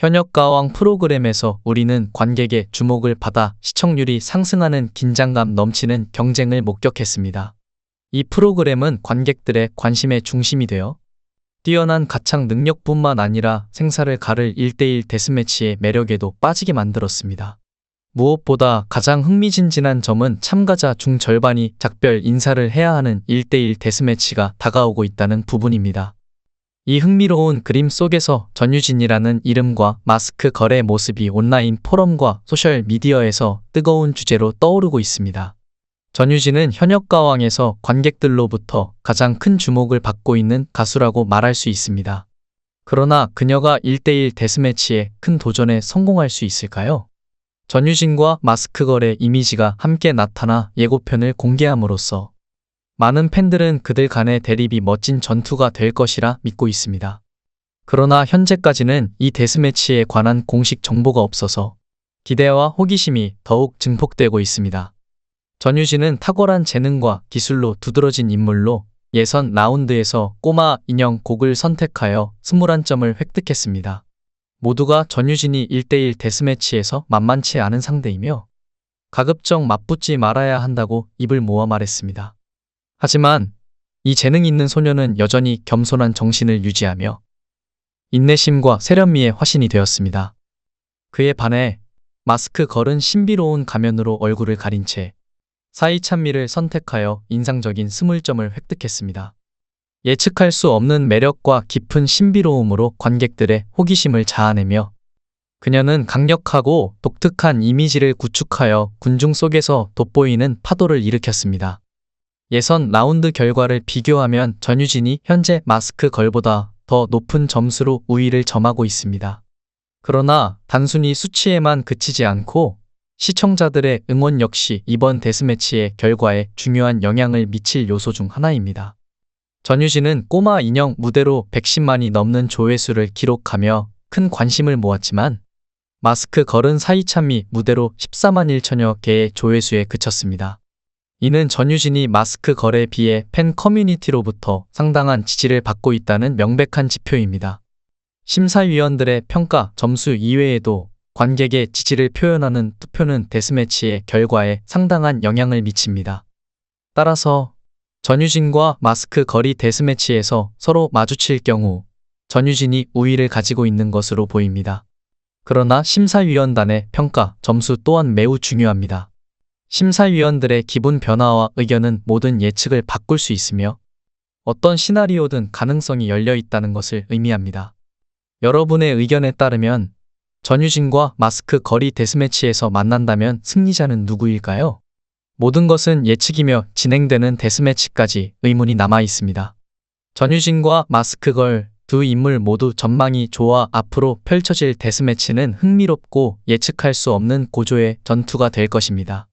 현역 가왕 프로그램에서 우리는 관객의 주목을 받아 시청률이 상승하는 긴장감 넘치는 경쟁을 목격했습니다. 이 프로그램은 관객들의 관심의 중심이 되어 뛰어난 가창 능력뿐만 아니라 생사를 가를 1대1 데스매치의 매력에도 빠지게 만들었습니다. 무엇보다 가장 흥미진진한 점은 참가자 중 절반이 작별 인사를 해야 하는 1대1 데스매치가 다가오고 있다는 부분입니다. 이 흥미로운 그림 속에서 전유진이라는 이름과 마스크 거래 모습이 온라인 포럼과 소셜 미디어에서 뜨거운 주제로 떠오르고 있습니다. 전유진은 현역 가왕에서 관객들로부터 가장 큰 주목을 받고 있는 가수라고 말할 수 있습니다. 그러나 그녀가 1대1 데스매치에 큰 도전에 성공할 수 있을까요? 전유진과 마스크 거래 이미지가 함께 나타나 예고편을 공개함으로써 많은 팬들은 그들 간의 대립이 멋진 전투가 될 것이라 믿고 있습니다. 그러나 현재까지는 이 데스매치에 관한 공식 정보가 없어서 기대와 호기심이 더욱 증폭되고 있습니다. 전유진은 탁월한 재능과 기술로 두드러진 인물로 예선 라운드에서 꼬마 인형 곡을 선택하여 21점을 획득했습니다. 모두가 전유진이 1대1 데스매치에서 만만치 않은 상대이며 가급적 맞붙지 말아야 한다고 입을 모아 말했습니다. 하지만 이 재능 있는 소녀는 여전히 겸손한 정신을 유지하며 인내심과 세련미의 화신이 되었습니다. 그에 반해 마스크 걸은 신비로운 가면으로 얼굴을 가린 채 사이 찬미를 선택하여 인상적인 스물점을 획득했습니다. 예측할 수 없는 매력과 깊은 신비로움으로 관객들의 호기심을 자아내며 그녀는 강력하고 독특한 이미지를 구축하여 군중 속에서 돋보이는 파도를 일으켰습니다. 예선 라운드 결과를 비교하면 전유진이 현재 마스크 걸보다 더 높은 점수로 우위를 점하고 있습니다. 그러나 단순히 수치에만 그치지 않고 시청자들의 응원 역시 이번 데스매치의 결과에 중요한 영향을 미칠 요소 중 하나입니다. 전유진은 꼬마 인형 무대로 110만이 넘는 조회수를 기록하며 큰 관심을 모았지만 마스크 걸은 사이참미 무대로 14만 1천여 개의 조회수에 그쳤습니다. 이는 전유진이 마스크 걸에 비해 팬 커뮤니티로부터 상당한 지지를 받고 있다는 명백한 지표입니다. 심사위원들의 평가 점수 이외에도 관객의 지지를 표현하는 투표는 데스매치의 결과에 상당한 영향을 미칩니다. 따라서 전유진과 마스크 거리 데스매치에서 서로 마주칠 경우 전유진이 우위를 가지고 있는 것으로 보입니다. 그러나 심사위원단의 평가 점수 또한 매우 중요합니다. 심사위원들의 기분 변화와 의견은 모든 예측을 바꿀 수 있으며 어떤 시나리오든 가능성이 열려 있다는 것을 의미합니다. 여러분의 의견에 따르면 전유진과 마스크 거리 데스매치에서 만난다면 승리자는 누구일까요? 모든 것은 예측이며 진행되는 데스매치까지 의문이 남아 있습니다. 전유진과 마스크 걸 두 인물 모두 전망이 좋아 앞으로 펼쳐질 데스매치는 흥미롭고 예측할 수 없는 고조의 전투가 될 것입니다.